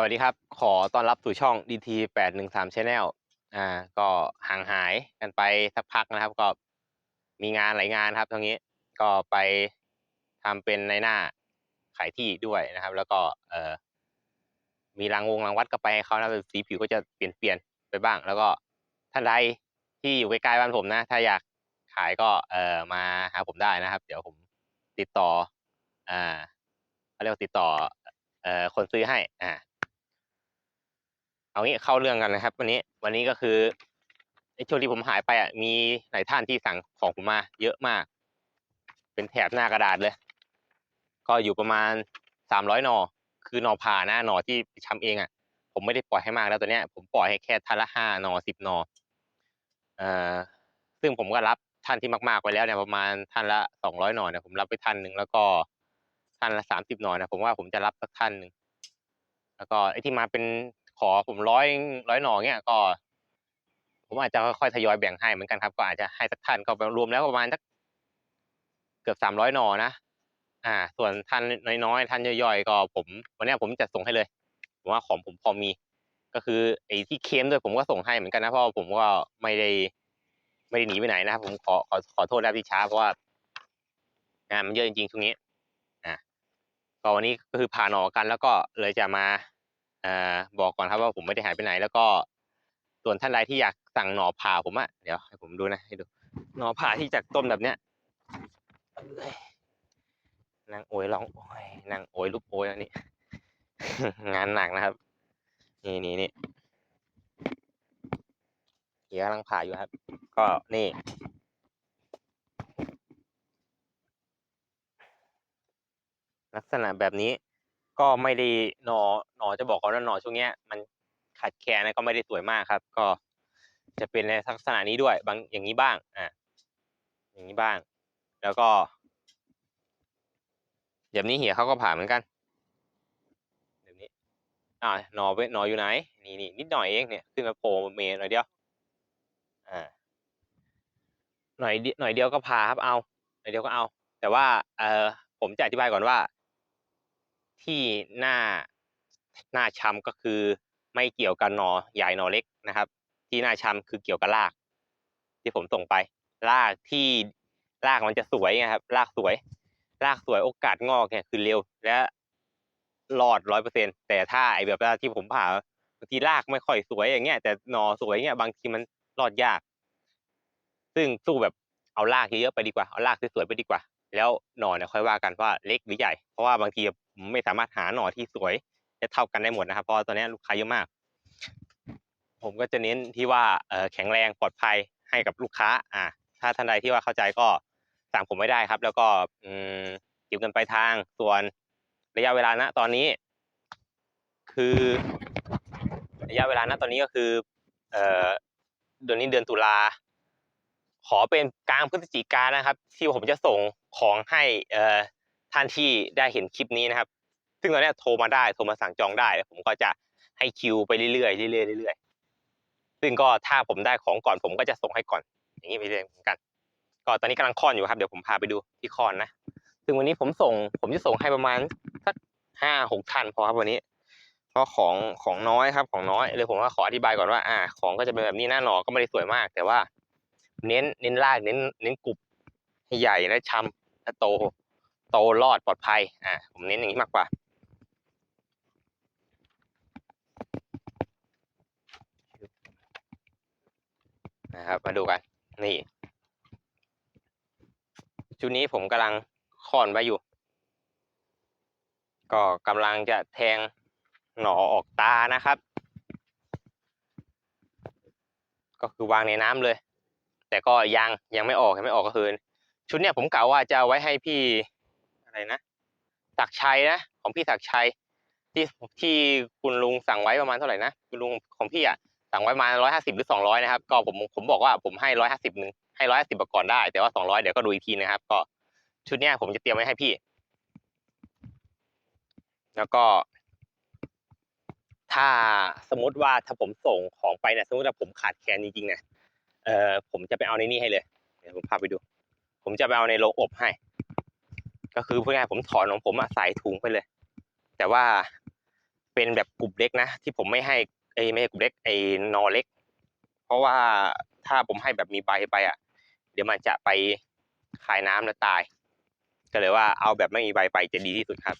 สวัสดีครับ ขอต้อนรับสู่ช่อง DT 813 Channel อ่า ก็ห่างหายกันไปสักพักนะครับ ก็มีงานหลายงานครับตรงนี้ ก็ไปทำเป็นในหน้าขายที่ด้วยนะครับ แล้วก็เอ่อมีรางวงรางวัดก็ไปให้เขานะสีผิวก็จะเปลี่ยนเปลี่ยนไปบ้าง แล้วก็ท่านใดที่อยู่ใกล้ๆบ้านผมนะ ถ้าอยากขายก็เอ่อมาหาผมได้นะครับ เดี๋ยวผมติดต่อ อ่าเขาเรียกว่าติดต่อเอ่อคนซื้อให้อ่า เอางี้เข้าเรื่องกันนะครับ วันนี้วันนี้ก็คือในช่วงที่ผมหายไปอะมีหลายท่านที่สั่งของผมมาเยอะมาก เป็นแถบหน้ากระดาษเลย ก็อยู่ประมาณสามร้อยหนอ คือหนอผ่านะหนอที่ทำเองอะ ผมไม่ได้ปล่อยให้มากแล้วตัวเนี้ย ผมปล่อยให้แค่ท่านละห้านอสิบหนอเอ่อซึ่งผมก็รับท่านที่มากๆไปแล้วเนี่ยประมาณท่านละสองร้อยหนอเนี่ยผมรับไปท่านหนึ่งแล้วก็ท่านละสามสิบหนอเนี่ยผมว่าผมจะรับสักท่านหนึ่งแล้วก็ไอ้ที่มาเป็น ขอผมร้อยร้อยหน่อเงี้ยก็ ผมอาจจะค่อยๆทยอยแบ่งให้เหมือนกันครับ ก็อาจจะให้สักท่านก็รวมแล้วประมาณสักเกือบสามร้อยหน่อนะอ่า ส่วนท่านน้อยๆท่านย่อยๆก็ผมวันนี้ผมจะส่งให้เลยผมว่าของผมพอมี ก็คือไอ้ที่เค็มด้วยผมก็ส่งให้เหมือนกันนะเพราะผมก็ไม่ได้ ไม่ได้หนีไปไหนนะครับผมขอขอขอโทษแล้วที่ช้าเพราะว่างานมันเยอะจริงๆช่วงนี้ อ่าก็วันนี้ก็คือผ่านออกกันแล้วก็เลยจะมา อ่อบอกก่อนครับว่าผมไม่ได้หายไปไหน แล้วก็ส่วนท่านใดที่อยากสั่งหน่อผ่าผมอะเดี๋ยวให้ผมดูนะให้ดูหน่อผ่าที่จากต้นแบบเนี้ยนางโอยร้องโอยนางโอยลูกโอยอันนี้งานหนักนะครับ นี่นี่นี่เดี๋ยวกำลังผ่าอยู่ครับ ก็นี่ลักษณะแบบนี้ ก็ไม่ได้หนอหนอจะบอกก่อนว่าหนอช่วงเนี้ยมันขาดแคลนนะก็ไม่ได้สวยมากครับ ก็จะเป็นในลักษณะนี้ด้วย บางอย่างนี้บ้างอ่าอย่างนี้บ้าง แล้วก็แบบนี้เหี่ยเขาก็ผ่าเหมือนกันแบบนี้อ่าหนอไปหนออยู่ไหน นี่นี่นิดหน่อยเองเนี่ยขึ้นมาโผล่เมย์หน่อยเดียวอ่าหน่อยหน่อยเดียวก็ผ่าครับเอาหน่อยเดียวก็เอา แต่ว่าเออผมจะอธิบายก่อนว่า ที่หน้าหน้าช้ำก็คือไม่เกี่ยวกับหนอใหญ่หนอเล็กนะครับ ที่หน้าช้ำคือเกี่ยวกับราก ที่ผมส่งไปรากที่รากมันจะสวยไงครับรากสวยรากสวยโอกาสงอกเนี่ยคือเร็วและรอดร้อยเปอร์เซ็นแต่ถ้าไอแบบที่ผมผ่าบางทีรากไม่ค่อยสวยอย่างเงี้ย แต่หนอสวยเงี้ยบางทีมันรอดยาก ซึ่งสู้แบบเอารากเยอะๆไปดีกว่าเอารากสวยๆไปดีกว่า แล้วหนอเนี่ยค่อยว่ากันว่าเล็กหรือใหญ่เพราะว่าบางที ไม่สามารถหาหน่อที่สวยจะเท่ากันได้หมดนะครับเพราะตอนนี้ลูกค้าเยอะมาก ผมก็จะเน้นที่ว่าแข็งแรงปลอดภัยให้กับลูกค้า อ่าถ้าท่านใดที่ว่าเข้าใจก็สั่งผมไม่ได้ครับ แล้วก็อืมเก็บเงินปลายทางส่วนระยะเวลาณตอนนี้ คือระยะเวลาณตอนนี้ก็คือเอ่อเดือนนี้เดือนตุลาขอเป็นกลางพฤศจิกานนะครับ ที่ผมจะส่งของให้เอ่อ ท่านที่ได้เห็นคลิปนี้นะครับ ซึ่งตอนนี้โทรมาได้โทรมาสั่งจองได้แล้วผมก็จะให้คิวไปเรื่อยๆเรื่อยๆเรื่อยๆซึ่งก็ถ้าผมได้ของก่อนผมก็จะส่งให้ก่อน อย่างนี้ไปเรื่อยเหมือนกัน ก็ตอนนี้กำลังคลอนอยู่ครับเดี๋ยวผมพาไปดูที่คลอนนะซึ่งวันนี้ผมส่ง ผมจะส่งให้ประมาณสักห้าหกท่านพอครับวันนี้เพราะของของน้อยครับ ของน้อยเลยผมว่าขออธิบายก่อนว่า อ่า ของก็จะเป็นแบบนี้หน้าหนอก็ไม่ได้สวยมาก แต่ว่า เน้นเน้นรากเน้น เน้นกรุบให้ใหญ่และช้ำและโต โตรอดปลอดภัยอ่าผมเน้นอย่างนี้มากกว่า นะครับมาดูกัน นี่ ชุดนี้ผมกำลังคอนไว้อยู่ ก็กำลังจะแทงหน่อออกตานะครับ ก็คือวางในน้ำเลย แต่ก็ยังยังไม่ออกยังไม่ออกก็คือชุดเนี้ยผมกล่าวว่าจะไว้ให้พี่ อะไรนะศักชัยนะของพี่ศักชัย ที่ที่คุณลุงสั่งไว้ประมาณเท่าไหร่นะคุณลุงของพี่อะสั่งไว้ประมาร้อยห้าสิบหรือสองร้อยนะครับ ก็ผมผมบอกว่าผมให้ร้อยห้าสิบหนึ่งให้ร้อยห้าสิบก่อนได้ แต่ว่าสองร้อยเดี๋ยวก็ดูอีกทีนะครับ ก็ชุดเนี้ยผมจะเตรียมไว้ให้พี่ แล้วก็ ถ้าสมมติว่าถ้าผมส่งของไปเนี่ยสมมติว่าผมขาดแคลนจริงๆเนี่ยเออผมจะไปเอาในนี่ให้เลย เดี๋ยวผมพาไปดู ผมจะไปเอาในโรงอบให้ ก็คือพูดง่ายๆผมถอนของผมอะใส่ถุงไปเลย แต่ว่าไปเป็นแบบกลุ่มเล็กนะ ที่ผมไม่ให้ไอ้ยไม่ใช่กลุ่มเล็กไอ้นอเล็ก เพราะว่าถ้าผมให้แบบมีใบไปอะ เดี๋ยวมันจะไปคายน้ำแล้วตาย ก็เลยว่าเอาแบบไม่มีใบไปจะดีที่สุดครับ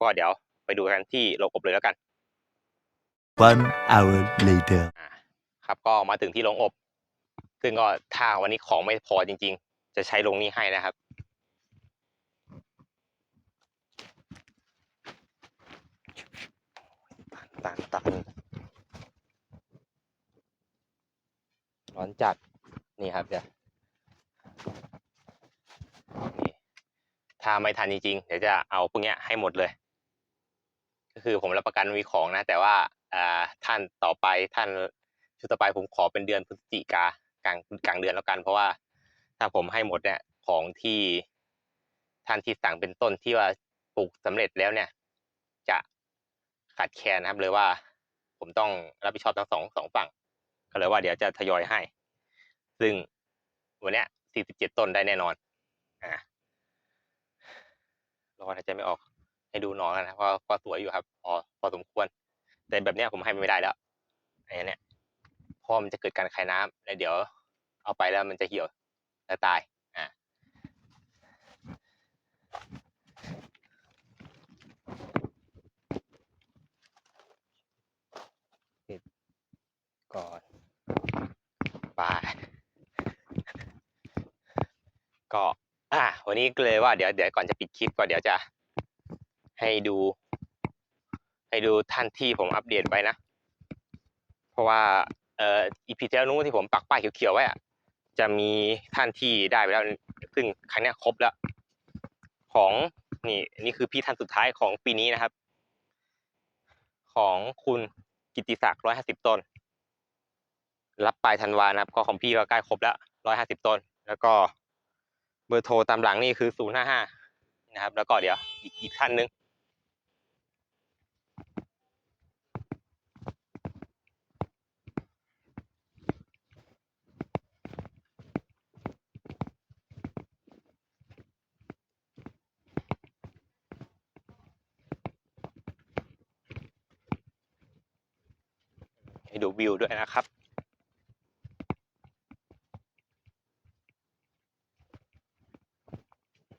ก็เดี๋ยวไปดูกันที่โรงอบเลยแล้วกัน One hour later. อ่าครับก็มาถึงที่โรงอบ ซึ่งก็ถ้าวันนี้ของไม่พอจริง ๆ จะใช้โรงนี้ให้นะครับ ตันตันร้อนจัด นี่ครับเดี๋ยวนี่ถ้าไม่ทันจริงๆ เดี๋ยวจะเอาพวกเนี้ยให้หมดเลย ก็คือผมรับประกันมีของนะ แต่ว่าท่านต่อไปท่านชุดต่อไปผมขอเป็นเดือนพฤศจิกากลางกลางเดือนแล้วกัน เพราะว่าถ้าผมให้หมดเนี่ยของที่ท่านที่สั่งเป็นต้นที่ว่าปลูกสำเร็จแล้วเนี่ย ขาดแคลนนะครับ เลยว่า ผมต้องรับผิดชอบทั้งสองสองฝั่ง ก็เลยว่าเดี๋ยวจะทยอยให้ ซึ่งวันนี้ย47ต้นได้แน่นอน อ่ารอหายใจไม่ออก ให้ดูหนอนกันนะเพราะพราะสวยอยู่ครับพอพอสมควร แต่แบบเนี้ยผมให้ไม่ได้แล้วไอ้เนี้ยเพราะมันจะเกิดการคายน้ำแล้วเดี๋ยว เอาไปแล้วมันจะเหี่ยวและตาย อ่า ปิดก่อนไปก็ อะ วันนี้ก็เลยว่าเดี๋ยวเดี๋ยวก่อนจะปิดคลิปก็เดี๋ยวจะให้ดู ให้ดูท่านที่ผมอัปเดตไว้นะ เพราะว่าเอ่ออีพีที่แล้วนู้นที่ผมปักป้ายเขียวๆไว้อะจะมีท่านที่ได้ไปแล้วซึ่งครั้งนี้ครบแล้ว ของนี่นี่คือพี่ท่านสุดท้ายของปีนี้นะครับ ของคุณกิตติศักดิ์ร้อยห้าสิบต้น รับปลายธันวานะครับก็ของพี่ก็ใกล้ครบแล้วร้อยห้าสิบต้น แล้วก็ เบอร์โทรตามหลังนี่คือศูนย์ห้าห้านะครับ แล้วก็เดี๋ยวอีกอีกท่านหนึ่งให้ดูวิวด้วยนะครับ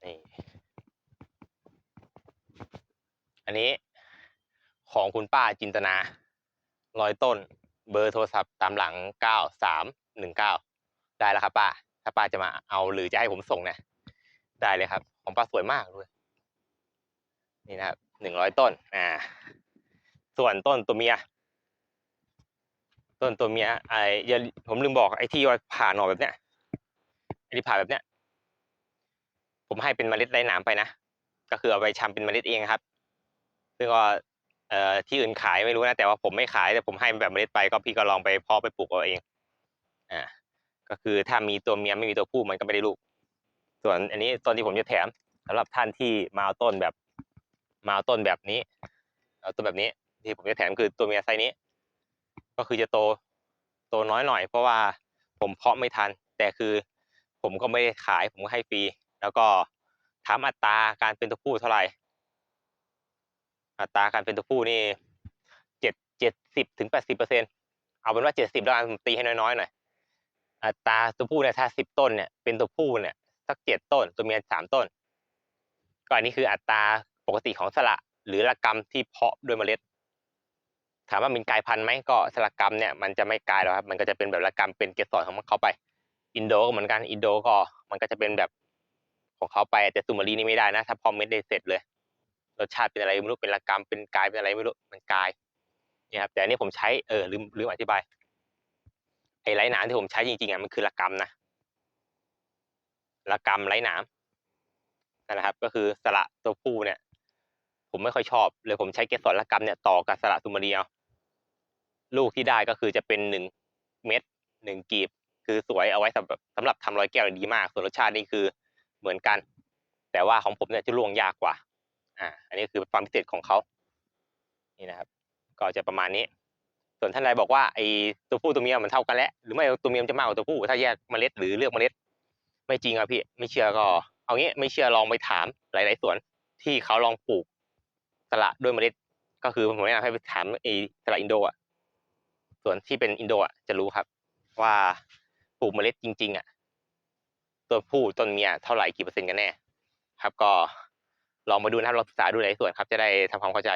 นี่ อันนี้ของคุณป้าจินตนาร้อยต้น เบอร์โทรศัพท์ตามหลังเก้าสามหนึ่งเก้าได้แล้วครับป้า ถ้าป้าจะมาเอาหรือจะให้ผมส่งเนี่ยได้เลยครับ ของป้าสวยมากด้วย นี่นะครับหนึ่งร้อยต้น อ่า ส่วนต้นตัวเมีย ต้นตัวเมียไอ้ยผมลืมบอกไอ้ที่ว่าผ่าหน่อแบบเนี้ยไอ้ที่ผ่าแบบเนี้ย ผมให้เป็นเมล็ดไร้หนามไปนะ ก็คือเอาไปชำเป็นเมล็ดเองครับ ซึ่งก็เอ่อที่อื่นขายไม่รู้นะแต่ว่าผมไม่ขายแต่ผมให้แบบเมล็ดไปก็พี่ก็ลองไปเพาะไปปลูกเอาเองอ่าก็คือถ้ามีตัวเมียไม่มีตัวผู้มันก็ไม่ได้ลูก ส่วนอันนี้ต้นที่ผมจะแถมสำหรับท่านที่มาเอาต้นแบบมาเอาต้นแบบนี้เอาต้นแบบนี้ที่ผมจะแถมคือตัวเมียไซส์นี้ ก็คือจะโตโตน้อยหน่อย เพราะว่าผมเพาะไม่ทัน แต่คือผมก็ไม่ได้ขายผมก็ให้ฟรีแล้วก็ถามอัตราการเป็นตัวผู้เท่าไหร่ อัตราการเป็นตัวผู้นี่เจ็ดเจ็ดสิบถึงแปดสิบเปอร์เซ็นเอาเป็นว่าเจ็ดสิบแล้วผมตีให้น้อยๆหน่อยอัตราตัวผู้เนี่ยถ้าสิบต้นเนี่ยเป็นตัวผู้เนี่ยสักเจ็ดต้น ตัวเมียสามต้นก็อันนี้คืออัตราปกติของสละหรือละกรรมที่เพาะด้วยเมล็ด ถามว่ามันกลายพันธุ์ไหมก็สลักกรรมเนี่ยมันจะไม่กลายหรอกครับมันก็จะเป็นแบบละกรรมเป็นเกสรของมันเข้าไป อินโดก็เหมือนกันอินโดก็มันก็จะเป็นแบบของเขาไปแต่ซูมารีนี่ไม่ได้นะ ถ้าพอเม็ดได้เสร็จเลย รสชาติเป็นอะไรไม่รู้เป็นละกรรมเป็นกายเป็นอะไรไม่รู้มันกายเนี่ยครับแต่อันนี้ผมใช้เออลืมลืมอธิบายไอ้ไร้หนามที่ผมใช้จริงๆอะมันคือละกรรมนะละกรรมไร้หนามนั่นแหละครับ ก็คือสละตัวผู้เนี่ย ผมไม่ค่อยชอบ เลยผมใช้เกสรละกรรมเนี่ยต่อกับสละซูมารีเอาลูกที่ได้ก็คือจะเป็นหนึ่งเม็ดหนึ่งกีบ คือสวยเอาไว้สำหรับสำหรับทำร้อยแก้วดีมาก ส่วนรสชาตินี่คือเหมือนกัน แต่ว่าของผมเนี่ยจะล่วงยากกว่า อ่าอันนี้คือความพิเศษของเขานี่นะครับ ก็จะประมาณนี้ ส่วนท่านใดบอกว่าไอ้ตัวผู้ตัวเมียมันเท่ากันแล้วหรือไม่ตัวเมียมันจะมากกว่าตัวผู้ถ้าแยกเมล็ดหรือเลือกเมล็ด ไม่จริงอะพี่ ไม่เชื่อก็ เอางี้ไม่เชื่อลองไปถามหลาย ๆสวนที่เขาลองปลูกสละด้วยเมล็ด ก็คือผมแนะนำให้ไปถามไอ้ตลาดอินโดอะสวนที่เป็นอินโดอะจะรู้ครับ ว่าปลูกเมล็ดจริง ๆ อะ ตัวผู้ต้นเมียเท่าไหร่กี่เปอร์เซ็นต์กันแน่ ครับก็ ลองมาดูนะครับลองศึกษาดูในส่วนครับ จะได้ทำความเข้าใจ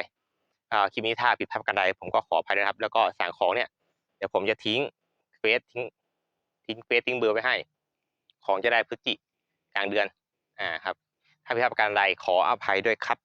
คลิปนี้ถ้าผิดพลาดกันใดผมก็ขออภัยนะครับ แล้วก็สั่งของเนี่ยเดี๋ยวผมจะทิ้งเฟซทิ้งทิ้งเฟซทิ้งเบอร์ไว้ให้ ของจะได้พฤศจิกลางเดือนอ่าครับถ้าผิดพลาดการใดขออภัยด้วยครับ